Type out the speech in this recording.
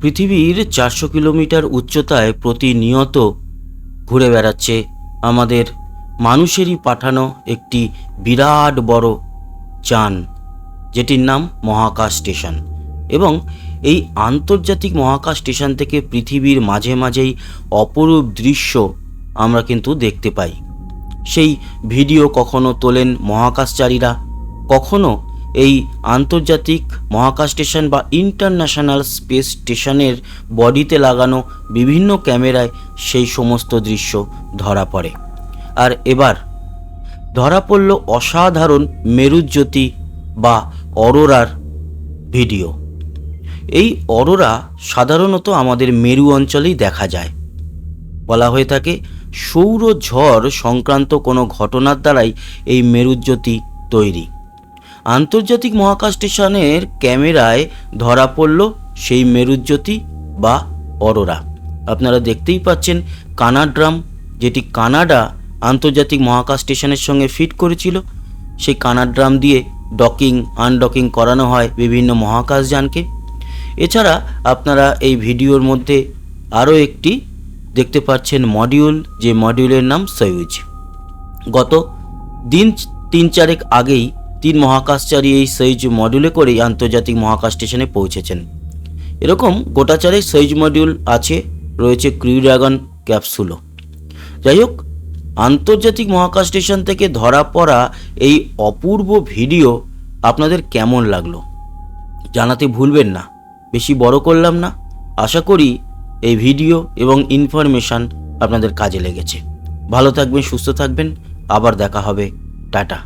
পৃথিবীর চারশো কিলোমিটার উচ্চতায় প্রতিনিয়ত ঘুরে বেড়াচ্ছে আমাদের মানুষেরই পাঠানো একটি বিরাট বড় যান, যেটির নাম মহাকাশ স্টেশন। এবং এই আন্তর্জাতিক মহাকাশ স্টেশন থেকে পৃথিবীর মাঝে মাঝেই অপরূপ দৃশ্য আমরা কিন্তু দেখতে পাই। সেই ভিডিও কখনো তোলেন মহাকাশচারীরা? কখনো এই আন্তর্জাতিক মহাকাশ স্টেশন বা ইন্টারন্যাশনাল স্পেস স্টেশনের বডিতে লাগানো বিভিন্ন ক্যামেরায় সেই সমস্ত দৃশ্য ধরা পড়ে। আর এবার ধরা পড়ল অসাধারণ মেরুজ্যোতি বা অরোরার ভিডিও। এই অরোরা সাধারণত আমাদের মেরু অঞ্চলেই দেখা যায়। বলা হয়ে থাকে, সৌর ঝড় সংক্রান্ত কোনো ঘটনার দ্বারাই এই মেরুজ্যোতি তৈরি। আন্তর্জাতিক মহাকাশ স্টেশনের ক্যামেরায় ধরা পড়ল সেই মেরুজ্যোতি বা অরোরা। আপনারা দেখতেই পাচ্ছেন কানাড্রাম, যেটি কানাডা আন্তর্জাতিক মহাকাশ স্টেশনের সঙ্গে ফিট করেছিল। সেই কানাড্রাম দিয়ে ডকিং, আনডকিং করানো হয় বিভিন্ন মহাকাশযানকে। এছাড়া আপনারা এই ভিডিওর মধ্যে আরও একটি দেখতে পাচ্ছেন মডিউল, যে মডিউলের নাম সয়ুজ গত দিন তিন চারেক আগেই তিন মহাকাশচারী এই সৈজ মডিউলে করেই আন্তর্জাতিক মহাকাশ স্টেশনে পৌঁছেছেন। এরকম গোটা চারেক সৈজ মডিউল আছে, রয়েছে ক্রিউ ড্রাগন ক্যাপসুলও যাই হোক, আন্তর্জাতিক মহাকাশ স্টেশন থেকে ধরা পড়া এই অপূর্ব ভিডিও আপনাদের কেমন লাগল? জানাতে ভুলবেন না, বেশি বড় করলাম না। আশা করি এই ভিডিও এবং ইনফরমেশান আপনাদের কাজে লেগেছে। ভালো থাকবেন, সুস্থ থাকবেন, আবার দেখা হবে। টাটা।